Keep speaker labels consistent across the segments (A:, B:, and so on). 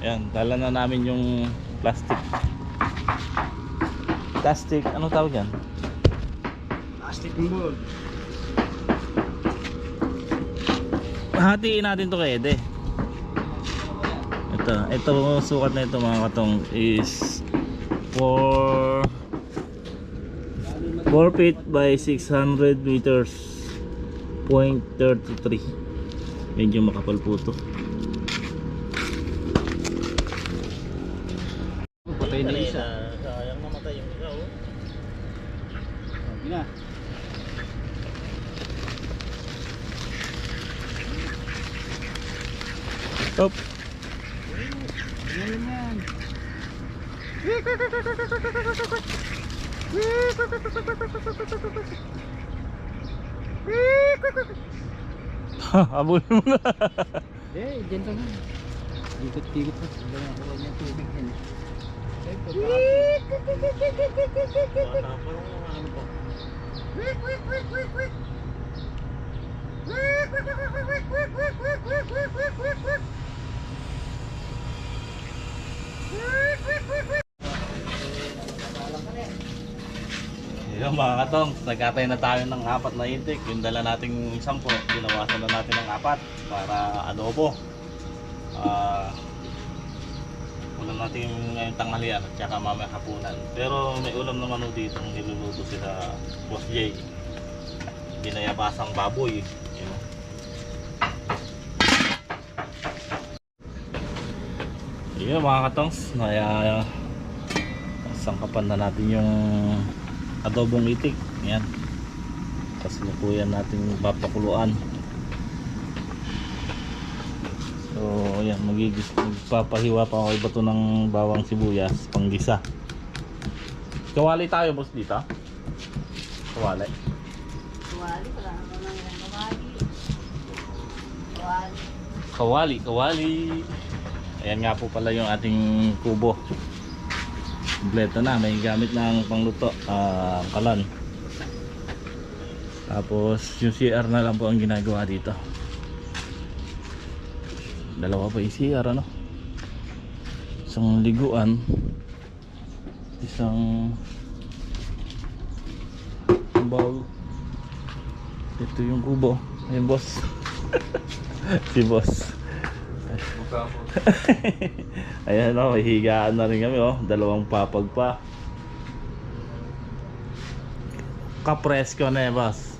A: Yan, dala na namin yung plastic Plastic, ano tawag yan?
B: Plastic mold.
A: Hatiin natin to kay Ede Ito, ito sukat na ito mga katong is 4 4 feet by 600 meters point 33 medyo makapal po to
B: Patay na isa.
A: sayang namatay yung isa oh
B: Sabi na.
A: Stop.
B: Ano yan?
A: Abulin mo na.
B: Eh, dyan lang. Ikot-ikot pa. Wala na ako
A: Yung mga katong, nagkatay na tayo ng apat na intake. Yung dala nating sampo, ginawasan na natin ng apat para adobo. Ah, ulam natin ngayong tanghalian at saka mamaya hapunan. Pero may ulam naman dito niluluto sila Boss J. Binayabasang baboy. Yun. Yun mga katongs, naya sangkapan na natin yung adobong itik. Yan. Tapos lukuyan natin papakuluan. So, ayan, magigis, magpapahiwa pa ako iba to ng bawang sibuyas, panggisa. Kawali tayo, boss, dito. Kawali.
C: Kawali, wala naman yan. Kawali. Kawali.
A: Kawali, kawali. Ayan nga po pala yung ating kubo. Kompleto na, may gamit ng pangluto, ah, kalan. Tapos yung CR na lang po ang ginagawa dito. Dalawa pa yung CR ano? Isang liguan, isang bowl. Ito yung kubo. Ayun boss. si boss. Ayan o, may higaan na rin kami oh. Dalawang papag pa. Kapresko na eh, boss.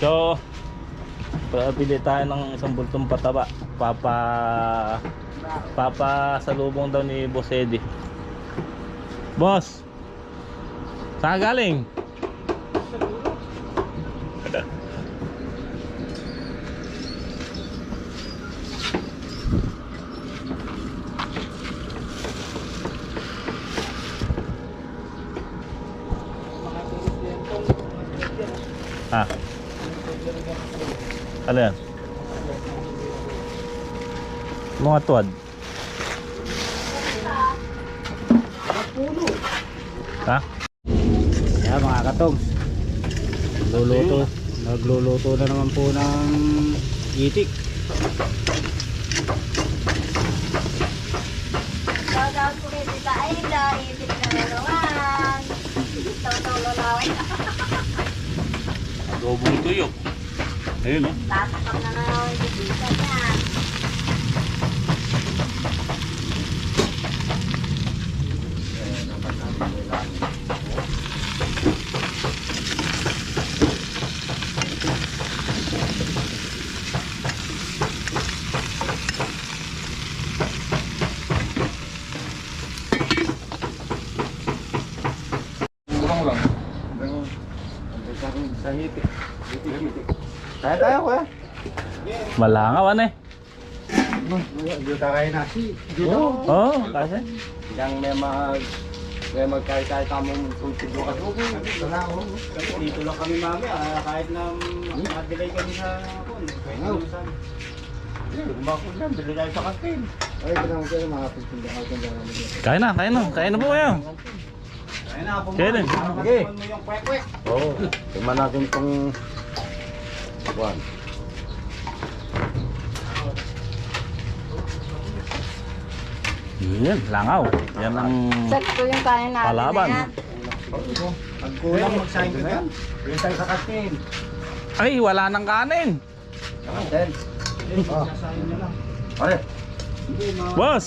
A: So, pabili tayo ng isang bultong pataba. Papa Papa salubong daw ni Boss Eddie. Boss! Saan galing? Ah. Ano yan? Mga tuwad. Ha?
B: Kaya mga katong. Nagluluto. Nagluluto na naman po ng itik.
C: Shoutout po kay Tita Aida. Itik na lalawan. Taw-taw lalawan.
A: Adobong tuyo. Ayun o.
C: Tatakam na na yung bibita niya.
D: Dapat natin kailangan. Tayo, kuya.
A: Malangaw ano eh.
D: Dito tayo na.
A: Oo, oh, kasi.
D: Yang may mag... May magkaya-kaya tamong tultid mo kasi. Oh.
B: Dito lang kami mami, ah, kahit na mag-delay kami sa kon. Pwede
D: Oo.
B: naman sa
D: Kumakot lang, bili tayo sa kantin. Ay, ito naman kayo, mga pagpunta ka kung gano'n mo.
A: Kaya na, kaya na. Kaya na po kayo.
B: Kaya na.
A: Kaya din.
D: Sige. Oo. Oh, natin itong... Buwan.
A: Yan, langaw. Yan ang
C: Sakto yung kanin natin
A: Palaban.
C: na yan.
B: Pag kulang mag-sign ka dyan.
D: Bili tayo sa kantin.
A: Ay, wala nang kanin.
D: Oh.
B: Lang.
D: Pare.
B: Hindi, mga...
A: Boss,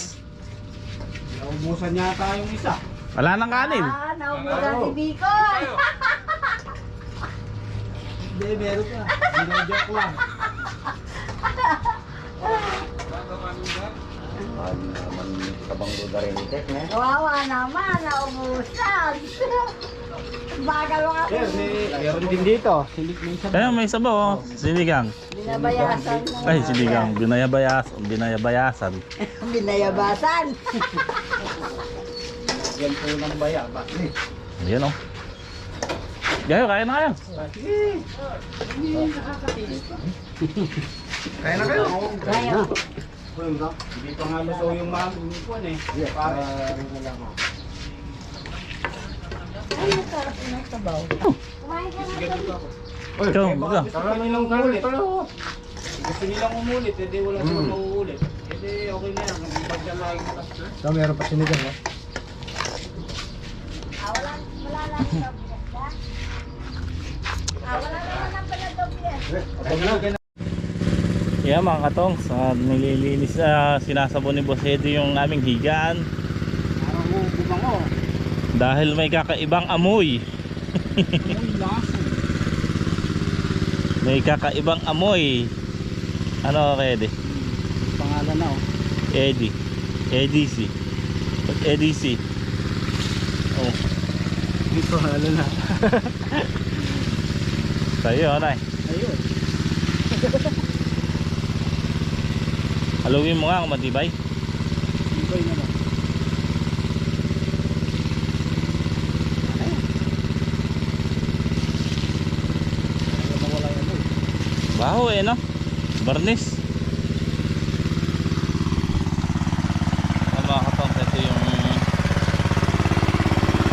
B: Naubusan yata yung isa.
A: wala nang kanin.
C: Ah, naubusan si Bicol.
B: Hindi, meron ka. Hindi, joke lang.
D: Ano naman kabang lugar rin itek, ne?
C: Kawawa naman, naubusan. Bagal kasi.
B: Sir, may... Meron din dito. Silik mo isa.
A: Kaya may sabaw, oh. Sinigang.
C: Binabayasan mo.
A: Ay, sinigang. Binayabayas, binayabayasan.
C: Binayabasan.
B: Yan po ng baya. Ba?
A: Yan oh. Gayo, kaya na kayo.
D: Kaya na kayo.
C: Kaya.
B: Hindi pa nga luto yung mga kuwan eh. Pare.
C: Ay, masarap yung sabaw. Kumain ka na sa
A: Ikaw, baga.
B: Gusto nilang umulit. Gusto nilang umulit. Hindi wala silang mauulit. Hindi okay na yan. Pagdalain mo kasi.
D: So, meron pa sinigang, no?
C: Ah, wala, wala lang bigas. Ah, wala naman ang pala
A: Yeah mga katong, sa nililinis na sinasabon ni Boss Eddie yung aming higaan
B: Parang mo, bumango.
A: dahil may kakaibang amoy.
B: Uy, laso.
A: May kakaibang amoy. Ano Eddie?
B: Pangalan na oh.
A: Eddie. EDC. EDC. Oh,
B: May pangalan na.
A: sa'yo eh.
B: Ayun.
A: Haluin mo nga kung matibay.
B: Ibay na lang.
A: Baho eh no? Barnis. Ang mga katong, ito yung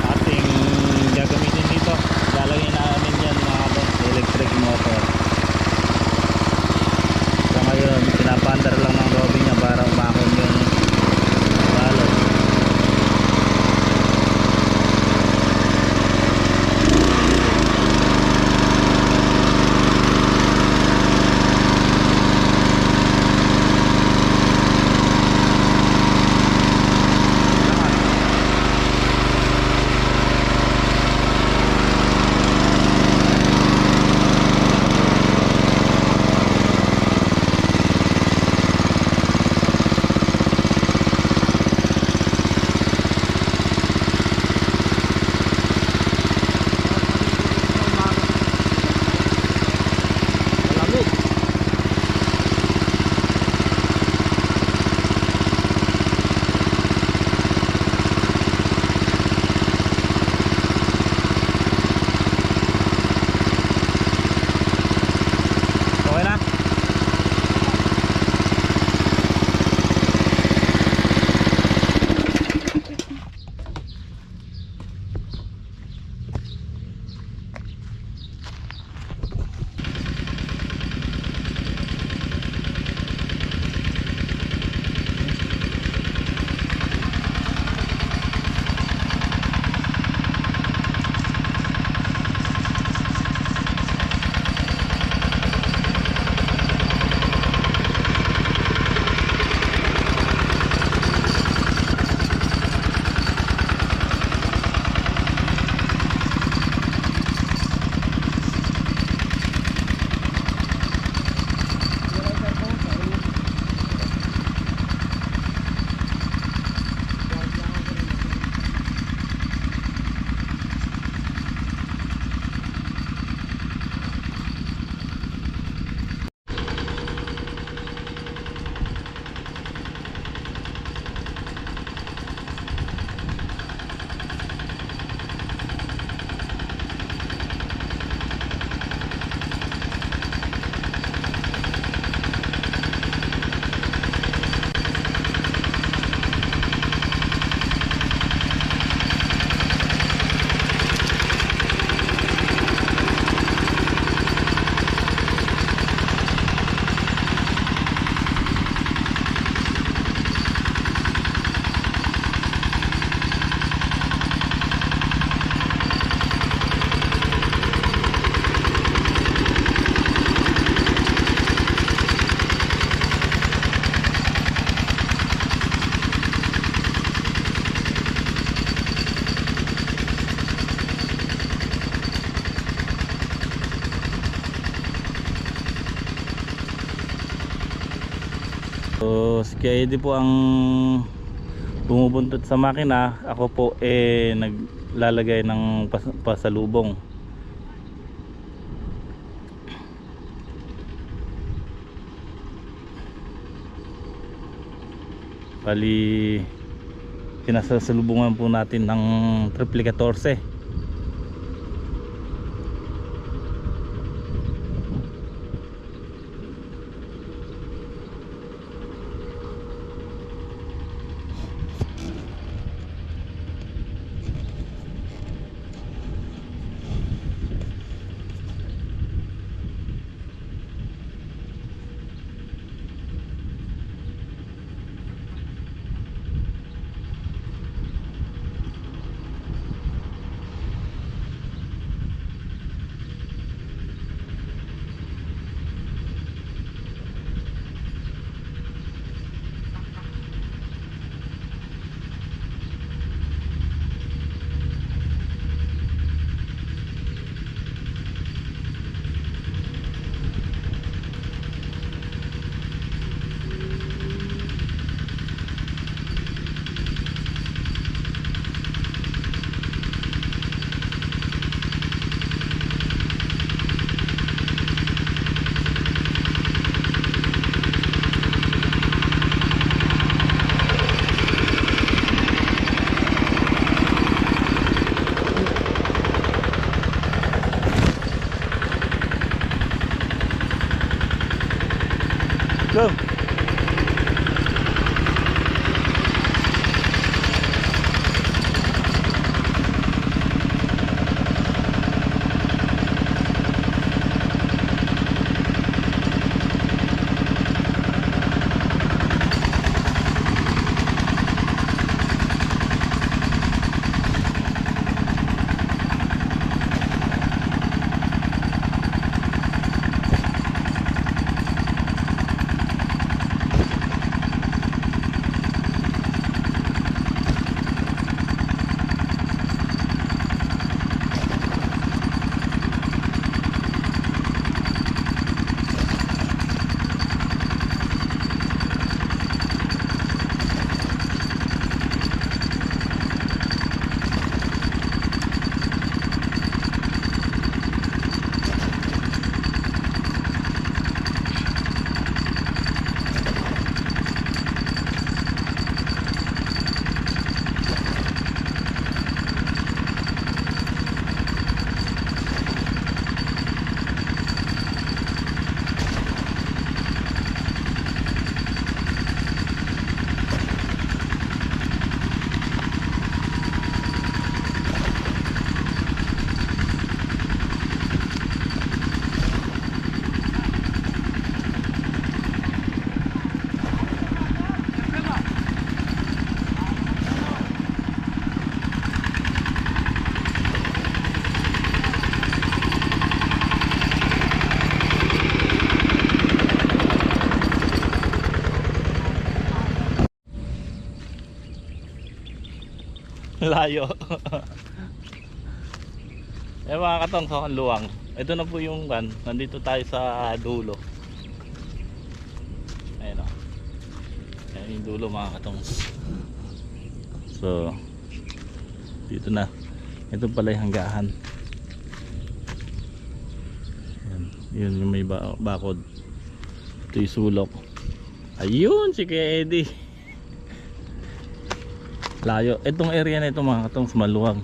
A: ating gagamitin dito. Lalagyan namin yan mga katong, electric motor. So ngayon, pinapandar lang Kuya Eddie po ang bumubuntot sa makina. Ako po eh naglalagay ng pas- pasalubong. Bali sinasasalubungan po natin ng triple 14. Go. Layo. eh mga katong sa luwang. Ito na po yung van. Nandito tayo sa dulo. Ayun o. Ayan yung dulo mga katong. So, dito na. Ito pala yung hanggahan. Ayan. Yun yung may ba bakod. Ito yung sulok. Ayun si Kuya Eddie. Layo. Itong area na ito mga katong maluwag.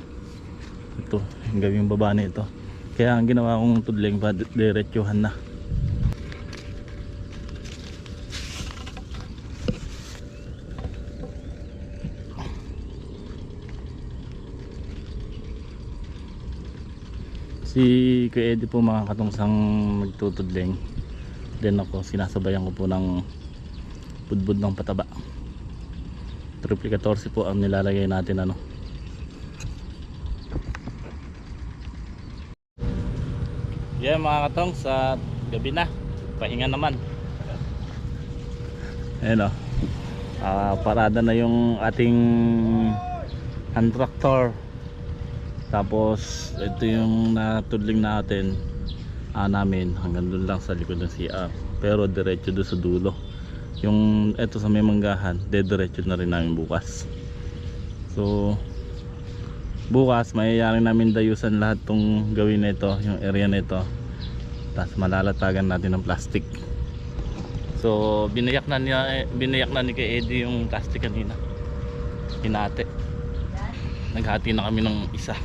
A: Ito, yung gawing baba na ito. Kaya ang ginawa kong tudling pa diretsuhan na. Si Kuya Eddie po mga katong sang nagtutudling. Then ako sinasabayan ko po ng budbud ng pataba triple 14 po ang nilalagay natin ano. Yan mga katong sa gabi na. Pahinga naman. Ayun o Ah, parada na yung ating hand tractor. Tapos ito yung natudling natin ah, namin. Hanggang doon lang sa likod ng CR pero diretso doon sa dulo yung eto sa may manggahan dediretso na rin namin bukas. So bukas mayayari namin dayusan lahat tong gawin na ito yung area na ito tapos malalatagan natin ng plastic. So binayak na niya eh, binayak na ni kay Eddie yung plastic kanina. Hinati. Naghati na kami ng isa.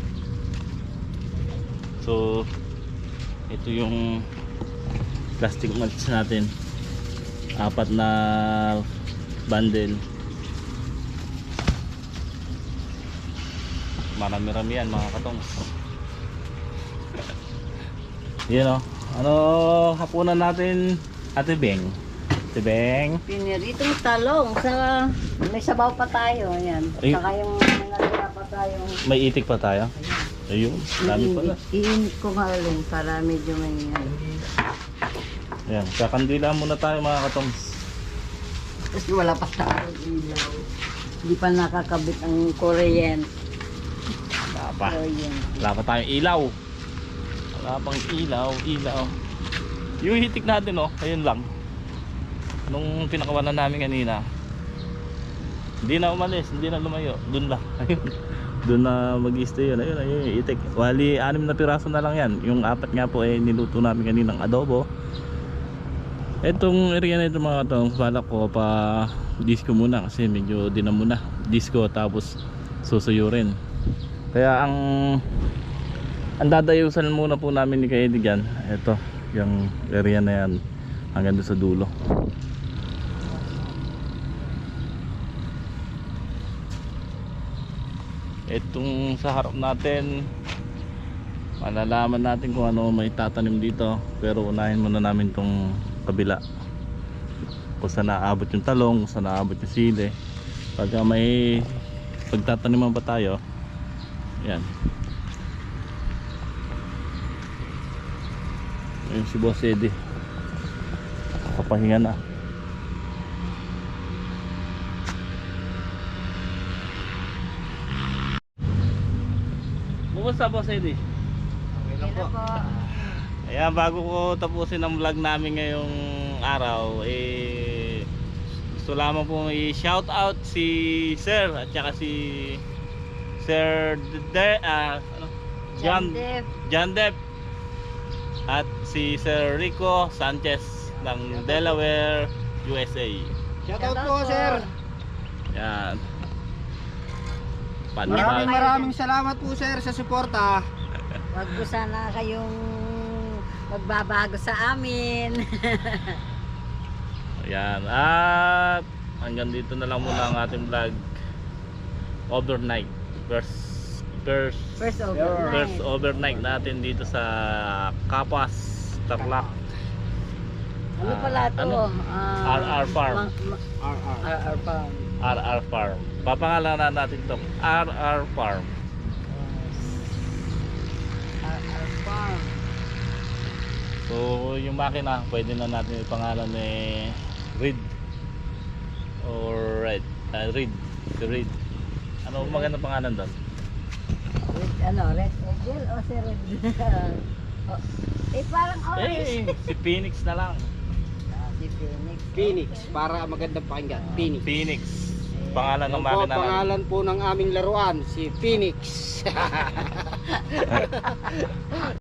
A: So ito yung plastic mulch natin apat na bundle. Marami-rami yan mga katong. Yun o ano hapunan natin ate Beng? Ate Beng?
C: Piniritong talong sa may sabaw pa tayo, ayan.
A: Ay.
C: Saka yung natira pa tayong
A: may itik pa tayo? Ayun dami pala.
C: Iinit ko nga ulit para medyo may
A: Ayan, kakandila muna tayo mga katongs.
C: Tapos wala pa tayong ilaw. Hindi pa nakakabit ang kuryente.
A: Wala pa.
C: Kuryente.
A: Wala pa tayong ilaw. Wala pang ilaw, ilaw. Yung hitik natin oh, ayun lang. Nung pinakawalan namin kanina. Hindi na umalis, hindi na lumayo. Doon lang. Ayun. Doon na mag-stay yun. Ayun, ayun, itik. Wali, anim na piraso na lang yan. Yung apat nga po ay niluto namin kaninang adobo. Etong area na ito mga katong balak ko pa disco muna kasi medyo dinam muna. Disco tapos susuyurin kaya ang ang dadayusan muna po namin ni dyan ito yung area na yan hanggang doon sa dulo. Itong sa harap natin malalaman natin kung ano may tatanim dito pero unahin muna namin tong kabila. Kung saan naabot yung talong kung saan naabot yung sili. Pagka may pagtataniman pa tayo yan. Ayun si Boss Eddie. Kapahinga na. Kumusta Boss Eddie?
C: Yan po.
A: Ayan, bago ko tapusin ang vlog namin ngayong araw, eh, gusto lamang pong i-shout out si Sir at saka si Sir De, ah, ano? John. John Depp at si Sir Rico Sanchez ng Delaware, USA.
D: Shoutout po, sir.
A: Yan.
D: Maraming maraming salamat po, sir, sa suporta.
C: Huwag po sana kayong magbabago sa amin.
A: Ayan. At hanggang dito na lang muna ang ating vlog. Overnight. First first
C: First
A: first
C: overnight.
A: overnight natin dito sa Kapas, Tarlac.
C: Ano pala to?
A: Ano?
C: Ah,
A: RR Farm.
D: RR.
C: RR Farm.
A: RR Farm. Papangalanan natin to. RR Farm.
C: RR Farm.
A: So, yung makina, pwede na natin ipangalan ni Reed. Or Red. Ah, Reed. Si Reed. Ano maganda pangalan doon?
C: Red, ano, red angel o si red? oh, eh, parang orange.
A: Eh, si Phoenix na lang.
C: Ah, si Phoenix.
D: Phoenix, para magandang pakinggan. Phoenix.
A: Phoenix. Pangalan ng
D: po,
A: makina namin.
D: pangalan po ng aming laruan, si Phoenix.